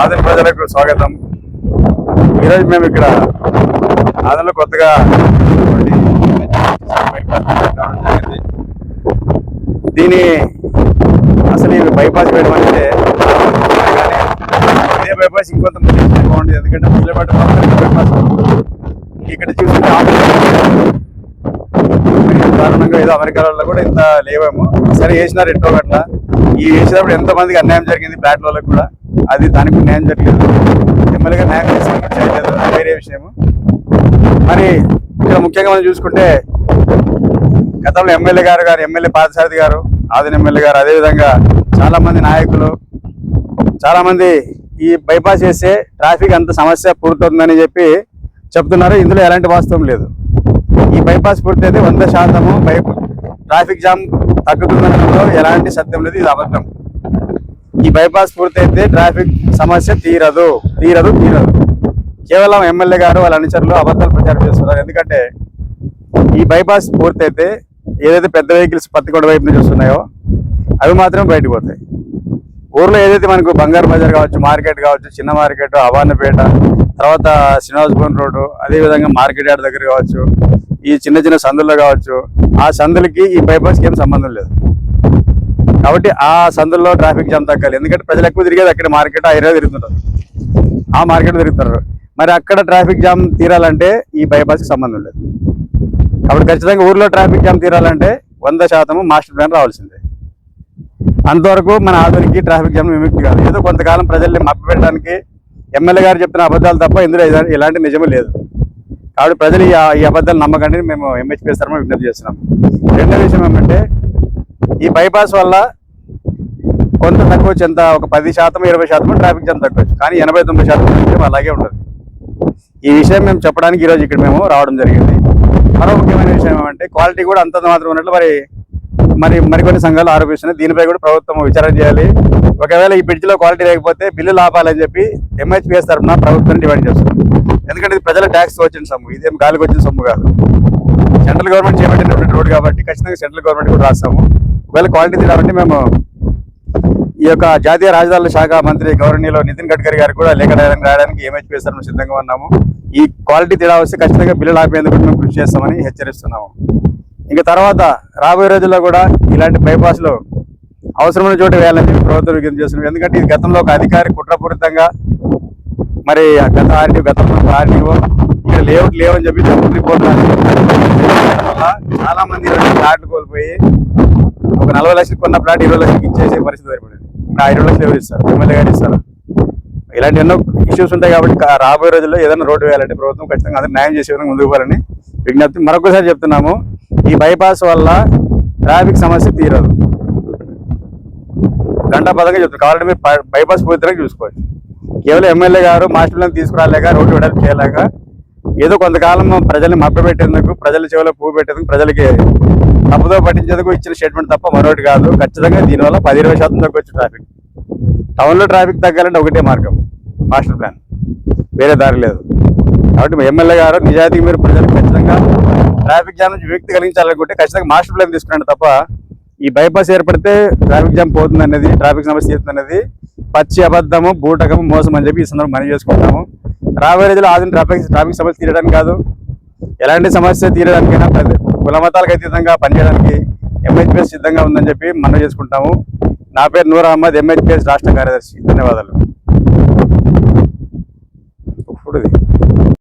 ఆదిన ప్రజలకు స్వాగతం. ఈరోజు మేము ఇక్కడ ఆదిలో కొత్తగా దీని అసలు ఇవి బైపాస్ వేయడం అంటే అదే బైపాస్ ఇంకొంతమంది ఎందుకంటే ముసలిపాటు బైపాస్. ఇక్కడ చూసుకుంటే కారణంగా ఏదో అమెరికాలో కూడా ఇంత లేవేమో. సరే వేసినారు ఎట్టో గట్ల ఈ వేసినప్పుడు ఎంతో మందికి అన్యాయం జరిగింది ఫ్లాట్ వాళ్ళకి కూడా. అది దానికి న్యాయం జరగలేదు. ఎమ్మెల్యేగా న్యాయం చేసి చేయలేదు వేరే విషయము. మరి ఇక్కడ ముఖ్యంగా మనం చూసుకుంటే గతంలో ఎమ్మెల్యే గారు గారు ఎమ్మెల్యే పాదసారథి గారు ఆదిన ఎమ్మెల్యే గారు అదేవిధంగా చాలామంది నాయకులు చాలామంది ఈ బైపాస్ చేస్తే ట్రాఫిక్ అంత సమస్య పూర్తవుతుందని చెప్పి చెప్తున్నారు. ఇందులో ఎలాంటి వాస్తవం లేదు. ఈ బైపాస్ పూర్తయితే వంద శాతము బై ట్రాఫిక్ జామ్ తగ్గుతుందనడంలో ఎలాంటి సత్యం లేదు. ఇది అబద్ధం. ఈ బైపాస్ పూర్తయితే ట్రాఫిక్ సమస్య తీరదు. తీరదు తీరదు. కేవలం ఎమ్మెల్యే గారు వాళ్ళ అనుచరులు అబద్ధాలు ప్రచారం చేస్తున్నారు. ఎందుకంటే ఈ బైపాస్ పూర్తయితే ఏదైతే పెద్ద వెహికల్స్ పత్తికొండ వైపు నుంచి వస్తున్నాయో అవి మాత్రమే బయటకు పోతాయి. ఊర్లో ఏదైతే మనకు బంగారు బజార్ కావచ్చు మార్కెట్ కావచ్చు చిన్న మార్కెట్ అవాన్నపేట తర్వాత శ్రీనివాసపురం రోడ్డు అదేవిధంగా మార్కెట్ యార్డ్ దగ్గర కావచ్చు ఈ చిన్న చిన్న సందుల్లో కావచ్చు ఆ సందులకి ఈ బైపాస్కి ఏం సంబంధం లేదు. కాబట్టి ఆ సందుల్లో ట్రాఫిక్ జామ్ తగ్గాలి. ఎందుకంటే ప్రజలు ఎక్కువ తిరిగేది అక్కడ మార్కెట్ ఆ ఏరియా తిరుగుతుంటారు. ఆ మార్కెట్ తిరుగుతారు మరి అక్కడ ట్రాఫిక్ జామ్ తీరాలంటే ఈ బైపాస్కి సంబంధం లేదు. కాబట్టి ఖచ్చితంగా ఊర్లో ట్రాఫిక్ జామ్ తీరాలంటే వంద శాతము మాస్టర్ ప్లాన్ రావాల్సిందే. అంతవరకు మన ఆధునికి ట్రాఫిక్ జామ్ విముక్తి కాదు. ఏదో కొంతకాలం ప్రజల్ని మభ్యపెట్టడానికి ఎమ్మెల్యే గారు చెప్తున్న అబద్ధాలు తప్ప ఇందులో ఇలాంటి ఎలాంటి నిజము లేదు. కాబట్టి ప్రజలు ఈ ఈ అబద్ధాలు నమ్మకండి. మేము ఎంహెచ్పీ తరఫున విజ్ఞప్తి చేస్తున్నాం. రెండో విషయం ఏమంటే ఈ బైపాస్ వల్ల కొంత తక్కువచ్చు ఎంత ఒక పది శాతం ఇరవై శాతం ట్రాఫిక్ జామ్ తక్కువచ్చు కానీ ఎనభై తొమ్మిది శాతం విషయం అలాగే ఉంటుంది ఈ విషయం మేము చెప్పడానికి ఈరోజు ఇక్కడ మేము రావడం జరిగింది. మరో ముఖ్యమైన విషయం ఏమంటే క్వాలిటీ కూడా అంతంత మాత్రం ఉన్నట్లు మరి మరి మరికొన్ని సంఘాలు ఆరోపిస్తున్నాయి. దీనిపై కూడా ప్రభుత్వం విచారణ చేయాలి. ఒకవేళ ఈ బ్రిడ్జ్లో క్వాలిటీ లేకపోతే బిల్లు లాభాలని చెప్పి ఎంహెచ్పిఎస్ తరఫున ప్రభుత్వం డిమాండ్ చేస్తున్నాం ఎందుకంటే ఇది ప్రజల ట్యాక్స్ వచ్చిన సొమ్ము. ఇదేం గాలికి వచ్చిన సొమ్ము కాదు. సెంట్రల్ గవర్నమెంట్ చేపట్టినటువంటి రోడ్డు కాబట్టి ఖచ్చితంగా సెంట్రల్ గవర్నమెంట్ కూడా రాస్తాము. ఒకవేళ క్వాలిటీ తీరాలంటే మేము ఈ యొక్క జాతీయ రాజధానుల శాఖ మంత్రి గౌరవనీయులు నితిన్ గడ్కరీ గారు కూడా లేఖ రాయడానికి రాయడానికి ఎంహెచ్పిఎస్ సిద్ధంగా ఉన్నాము. ఈ క్వాలిటీ తేడా వస్తే ఖచ్చితంగా బిల్లులు ఆపేందుకు మేము కృషి చేస్తామని హెచ్చరిస్తున్నాము. ఇంకా తర్వాత రాబోయే రోజుల్లో కూడా ఇలాంటి బైపాస్లు అవసరమైన చోట వేయాలని చెప్పి ప్రభుత్వం విజ్ఞప్తి చేస్తున్నాం. ఎందుకంటే ఇది గతంలో ఒక అధికారి కుట్రపూరితంగా మరి గత ఆర్డీఓ గతంలో ఆర్టీఓ ఇక్కడ లేఅవుట్ లేవని చెప్పి తప్పుడు రిపోర్ట్ చాలా మంది ఈరోజు ఫ్లాట్లు కోల్పోయి ఒక నలభై లక్షలు కొన్న ప్లాట్ ఇరవై లక్షలకి ఇచ్చేసే పరిస్థితి ఏర్పడింది. ఇప్పుడు ఆ చేస్తారు. లక్షలు ఎవరు ఇస్తారు ఎమ్మెల్యే గారు ఇస్తారు ఇలాంటి ఎన్నో ఇష్యూస్ ఉంటాయి కాబట్టి రాబోయే రోజుల్లో ఏదైనా రోడ్డు వేయాలంటే ప్రభుత్వం ఖచ్చితంగా అందరూ న్యాయం చేసే విధంగా ముందుకు పోవాలని విజ్ఞప్తి మరొకసారి చెప్తున్నాము. ఈ బైపాస్ వల్ల ట్రాఫిక్ సమస్య తీరదు. గంట పదంగా చెప్తారు కావాలంటే మీరు బైపాస్ పూర్తిగా చూసుకోవచ్చు. కేవలం ఎమ్మెల్యే గారు మాస్టర్ ప్లాన్ తీసుకురాలేక రోడ్డు వెడల్పు చేయలేక ఏదో కొంతకాలం ప్రజల్ని మభ్యపెట్టేందుకు ప్రజల చెవిలో పువ్వు పెట్టేందుకు ప్రజలకి తప్పుదో పట్టించేందుకు ఇచ్చిన స్టేట్మెంట్ తప్ప మరొకటి కాదు. ఖచ్చితంగా దీనివల్ల పది ఇరవై శాతం తగ్గొచ్చు ట్రాఫిక్ టౌన్లో ట్రాఫిక్ తగ్గాలంటే ఒకటే మార్గం మాస్టర్ ప్లాన్ వేరే దారి లేదు. కాబట్టి మీ ఎమ్మెల్యే గారు నిజాయితీగా మీరు ప్రజలకు ఖచ్చితంగా ట్రాఫిక్ జామ్ నుంచి విముక్తి కలిగించాలనుకుంటే ఖచ్చితంగా మాస్టర్ ప్లాన్ తీసుకురండి తప్ప ఈ బైపాస్ ఏర్పడితే ట్రాఫిక్ జామ్ పోతుంది అనేది ట్రాఫిక్ సమస్య తీరుతుంది అనేది పచ్చి అబద్ధము బూటకము మోసం అని చెప్పి ఈ సందర్భం మనం చేసుకుంటాము. రాబోయే రోజుల్లో ఆధునిక ట్రాఫిక్ ట్రాఫిక్ సమస్య తీరడానికి కాదు ఎలాంటి సమస్య తీరడానికైనా ప్రతి కుల మతాలకు అతీతంగా పనిచేయడానికి ఎంహెచ్పిఎస్ సిద్ధంగా ఉందని చెప్పి మనం చేసుకుంటాము నా పేరు నూర్ అహ్మద్ ఎంహెచ్పిఎస్ రాష్ట్ర కార్యదర్శి. ధన్యవాదాలు. ఇప్పుడు